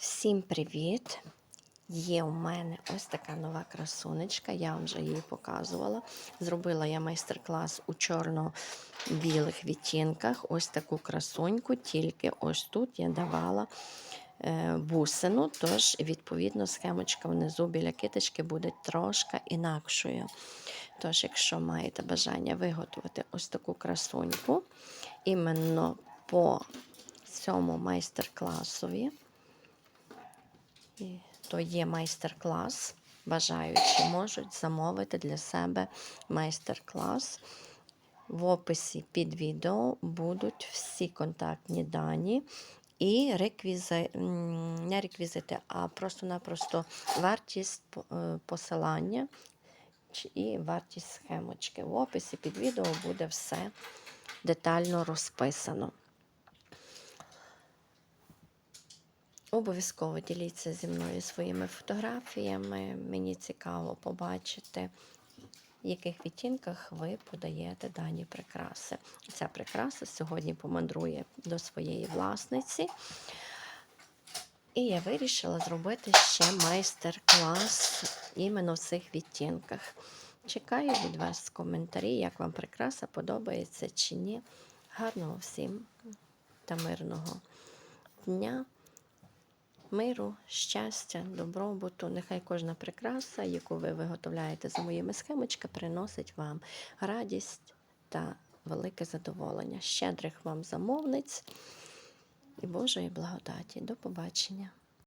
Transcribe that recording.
Всім привіт! Є у мене ось така нова красунечка, я вам вже її показувала. Зробила я майстер-клас у чорно-білих відтінках. Ось таку красуньку, тільки ось тут я давала е, бусину, тож, відповідно, схемочка внизу біля киточки буде трошки інакшою. Тож, якщо маєте бажання виготовити ось таку красуньку, іменно по цьому майстер-класові, то є майстер-клас. Бажаючі можуть замовити для себе майстер-клас. В описі під відео будуть всі контактні дані і реквізи... не реквізити, а просто-напросто вартість е, посилання і вартість схемочки. В описі під відео буде все детально розписано. Обов'язково діліться зі мною своїми фотографіями. Мені цікаво побачити, в яких відтінках ви подаєте дані прикраси. Ця прикраса сьогодні помандрує до своєї власниці. І я вирішила зробити ще майстер-клас іменно в цих відтінках. Чекаю від вас коментарі, як вам прикраса подобається чи ні. Гарного всім та мирного дня миру, щастя, добробуту. Нехай кожна прикраса, яку ви виготовляєте за моїми схемочками, приносить вам радість та велике задоволення. Щедрих вам замовниць і Божої благодаті. До побачення!